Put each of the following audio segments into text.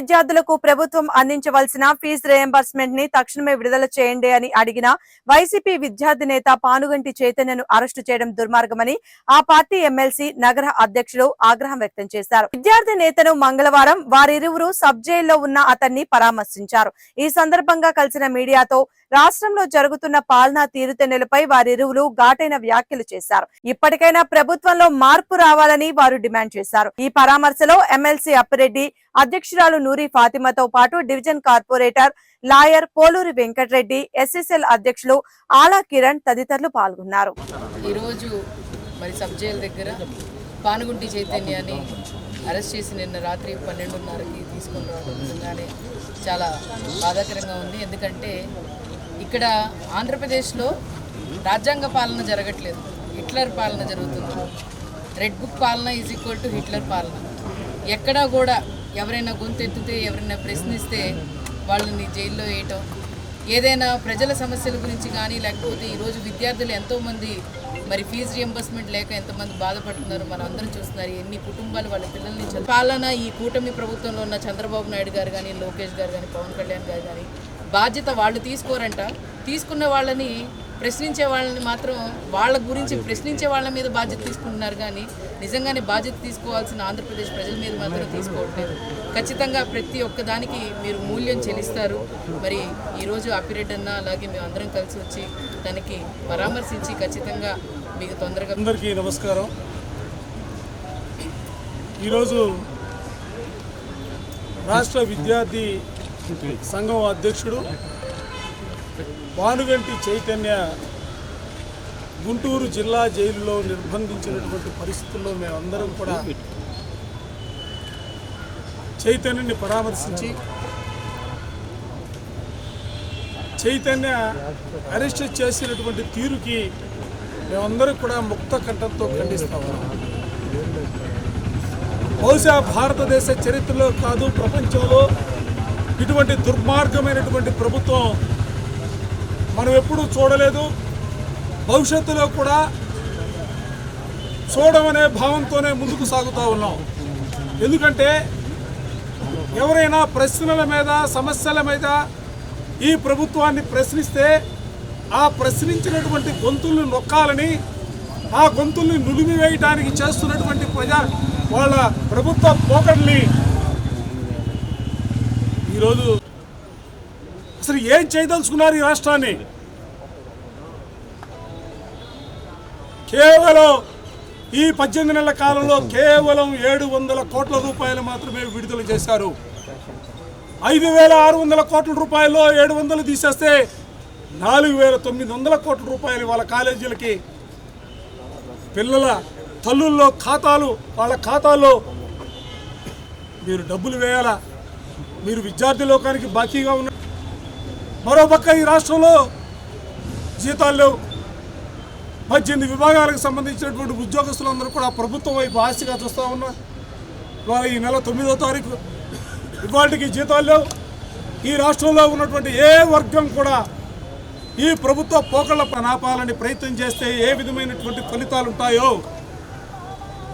విద్యార్థులకు ప్రభుత్వం అందించవలసిన ఫీజు రియంబర్స్మెంట్ని తక్షణమే విడుదల చేయండి అని అడిగిన వైసీపీ విద్యార్థి నేత పానుగంటి చైతన్యను అరెస్టు చేయడం దుర్మార్గమని ఆ పార్టీ ఎమ్మెల్సీ నగర అధ్యక్షులు ఆగ్రహం వ్యక్తం చేశారు. విద్యార్థి నేతను మంగళవారం వారిరువురు సబ్ జైల్లో ఉన్న అతన్ని పరామర్శించారు. ఈ సందర్భంగా కలిసిన మీడియాతో రాష్ట్రంలో జరుగుతున్న పాలనా తీరుతెన్నులపై వారిరువురు ఘాటైన వ్యాఖ్యలు చేశారు. ఇప్పటికైనా ప్రభుత్వంలో మార్పు రావాలని వారు డిమాండ్ చేశారు. ఈ పరామర్శలో ఎమ్మెల్సీ అప్పిరెడ్డి అధ్యక్షురాలు నూరి ఫాతిమాతో పాటు division corporator lawyer Poluri Venkata Reddy SSL అధ్యక్షులు ఆలా కిరణ్ తదితరులు పాల్గొన్నారు. ఈరోజు మరి సబ్ జైల్ దగ్గర పానుగుంటి చైతన్యాన్ని అరెస్ట్ చేసి నిన్న రాత్రి పన్నెండున్నరకి తీసుకుని రావడం నిజంగానే చాలా బాధాకరంగా ఉంది. ఎందుకంటే ఇక్కడ ఆంధ్రప్రదేశ్లో రాజ్యాంగ పాలన జరగట్లేదు. హిట్లర్ పాలన జరుగుతుంది. రెడ్ బుక్ పాలన ఈజ్ ఈక్వల్ టు హిట్లర్ పాలన. ఎక్కడా కూడా ఎవరైనా గొంతెత్తితే ఎవరైనా ప్రశ్నిస్తే వాళ్ళని జైల్లో వేయటం. ఏదైనా ప్రజల సమస్యల గురించి కానీ లేకపోతే ఈరోజు విద్యార్థులు ఎంతోమంది మరి ఫీజు రియంబర్స్మెంట్ లేక ఎంతమంది బాధపడుతున్నారు మనం అందరం చూస్తున్నారు. ఎన్ని కుటుంబాలు వాళ్ళ పిల్లల్ని పాలన ఈ కూటమి ప్రభుత్వంలో ఉన్న చంద్రబాబు నాయుడు గారు కానీ లోకేష్ గారు కానీ పవన్ కళ్యాణ్ గారు కానీ బాధ్యత వాళ్ళు తీసుకోరంట. తీసుకున్న వాళ్ళని ప్రశ్నించే వాళ్ళని మాత్రం వాళ్ళ గురించి ప్రశ్నించే వాళ్ళ మీద బాధ్యత తీసుకుంటున్నారు కానీ నిజంగానే బాధ్యత తీసుకోవాల్సిన ఆంధ్రప్రదేశ్ ప్రజల మీద మాత్రం తీసుకోవట్లేదు. ఖచ్చితంగా ప్రతి ఒక్కదానికి మీరు మూల్యం చెల్లిస్తారు. మరి ఈరోజు అప్పిరెడ్డి అన్న అలాగే మేము అందరం కలిసి వచ్చి దానికి పరామర్శించి ఖచ్చితంగా మీకు తొందరగా అందరికీ నమస్కారం. ఈరోజు రాష్ట్ర విద్యార్థి సంఘం అధ్యక్షుడు భానుగంటి చైతన్య గుంటూరు జిల్లా జైలులో నిర్బంధించినటువంటి పరిస్థితుల్లో మేమందరం కూడా చైతన్యని పరామర్శించి చైతన్య అరెస్ట్ చేసినటువంటి తీరుకి మేమందరం కూడా ముక్త కంఠంతో ఖండిస్తా బహుశా భారతదేశ చరిత్రలో కాదు ప్రపంచంలో ఇటువంటి దుర్మార్గమైనటువంటి ప్రభుత్వం మనం ఎప్పుడూ చూడలేదు. భవిష్యత్తులో కూడా చూడమనే భావంతోనే ముందుకు సాగుతూ ఉన్నాం. ఎందుకంటే ఎవరైనా ప్రశ్నల మీద సమస్యల మీద ఈ ప్రభుత్వాన్ని ప్రశ్నిస్తే ఆ ప్రశ్నించినటువంటి గొంతుల్ని నొక్కాలని ఆ గొంతుల్ని నులిమివేయడానికి చేస్తున్నటువంటి ప్రజా వాళ్ళ ప్రభుత్వ పోకడ్ని ఈరోజు అసలు ఏం చేయదలుచుకున్నారు ఈ రాష్ట్రాన్ని? కేవలం ఈ పద్దెనిమిది నెలల కాలంలో కేవలం ఏడు వందల కోట్ల రూపాయలు మాత్రమే విడుదల చేశారు. ఐదు వేల ఆరు వందల కోట్ల రూపాయల్లో ఏడు వందలు తీసేస్తే నాలుగు వేల తొమ్మిది వందల కోట్ల రూపాయలు వాళ్ళ కాలేజీలకి. పిల్లల తల్లుల్లో ఖాతాలు వాళ్ళ ఖాతాల్లో మీరు డబ్బులు వేయాలా? మీరు విద్యార్థి లోకానికి బాకీగా ఉన్న మరోపక్క ఈ రాష్ట్రంలో జీతాలు లేవు. పద్దెనిమిది విభాగాలకు సంబంధించినటువంటి ఉద్యోగస్తులందరూ కూడా ప్రభుత్వం వైపు ఆస్తిగా చూస్తూ ఉన్నారు. ఇవాళ ఈ నెల తొమ్మిదో తారీఖు. ఇవాళకి జీతాలు లేవు. ఈ రాష్ట్రంలో ఉన్నటువంటి ఏ వర్గం కూడా ఈ ప్రభుత్వ పోకళ్ళ నాపాలని ప్రయత్నం చేస్తే ఏ విధమైనటువంటి ఫలితాలు ఉంటాయో.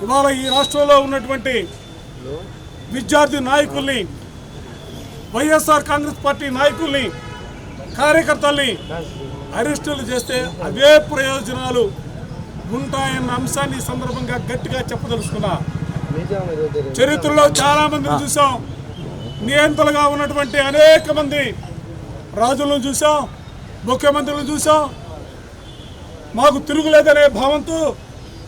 ఇవాళ ఈ రాష్ట్రంలో ఉన్నటువంటి విద్యార్థి నాయకుల్ని వైఎస్ఆర్ కాంగ్రెస్ పార్టీ నాయకుల్ని కార్యకర్తల్ని అరెస్టులు చేస్తే అవే ప్రయోజనాలు ఉంటాయన్న అంశాన్ని సందర్భంగా గట్టిగా చెప్పదలుచుకున్నా. చరిత్రలో చాలా మందిని చూసాం. నియంతలుగా ఉన్నటువంటి అనేక మంది రాజులను చూసాం. ముఖ్యమంత్రులను చూసాం. మాకు తిరుగులేదనే భావంతో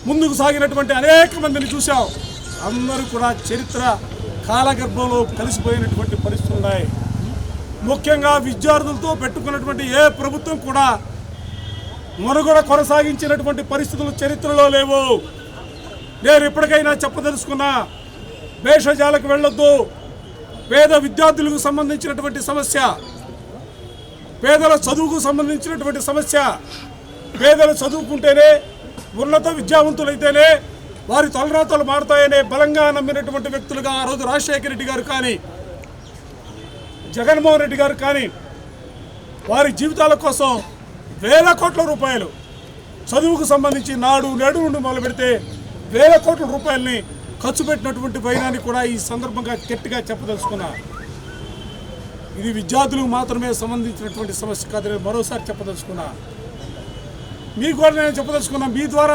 ముందుకు సాగినటువంటి అనేక మందిని చూసాం. అందరూ కూడా చరిత్ర కాలగర్భంలో కలిసిపోయినటువంటి పరిస్థితులు ఉన్నాయి. ముఖ్యంగా విద్యార్థులతో పెట్టుకున్నటువంటి ఏ ప్రభుత్వం కూడా మనుగడ కొనసాగించినటువంటి పరిస్థితులు చరిత్రలో లేవు. నేను ఇప్పటికైనా చెప్పదలుచుకున్నా భేషజాలకు వెళ్ళొద్దు. పేద విద్యార్థులకు సంబంధించినటువంటి సమస్య పేదల చదువుకు సంబంధించినటువంటి సమస్య పేదలు చదువుకుంటేనే ఉన్నత విద్యావంతులైతేనే వారి తలరాతలు మారుతాయనే బలంగా నమ్మినటువంటి వ్యక్తులుగా ఆ రోజు రాజశేఖర రెడ్డి గారు కానీ జగన్మోహన్ రెడ్డి గారు కానీ వారి జీవితాల కోసం వేల కోట్ల రూపాయలు చదువుకు సంబంధించి నాడు నేడు నుండి మొదలు పెడితే వేల కోట్ల రూపాయలని ఖర్చు పెట్టినటువంటి వైనాన్ని కూడా ఈ సందర్భంగా గట్టిగా చెప్పదలుచుకున్నా. ఇది విద్యార్థులకు మాత్రమే సంబంధించినటువంటి సమస్య కాదని మరోసారి చెప్పదలుచుకున్నా. మీకు కూడా నేను చెప్పదలుచుకున్నా మీ ద్వారా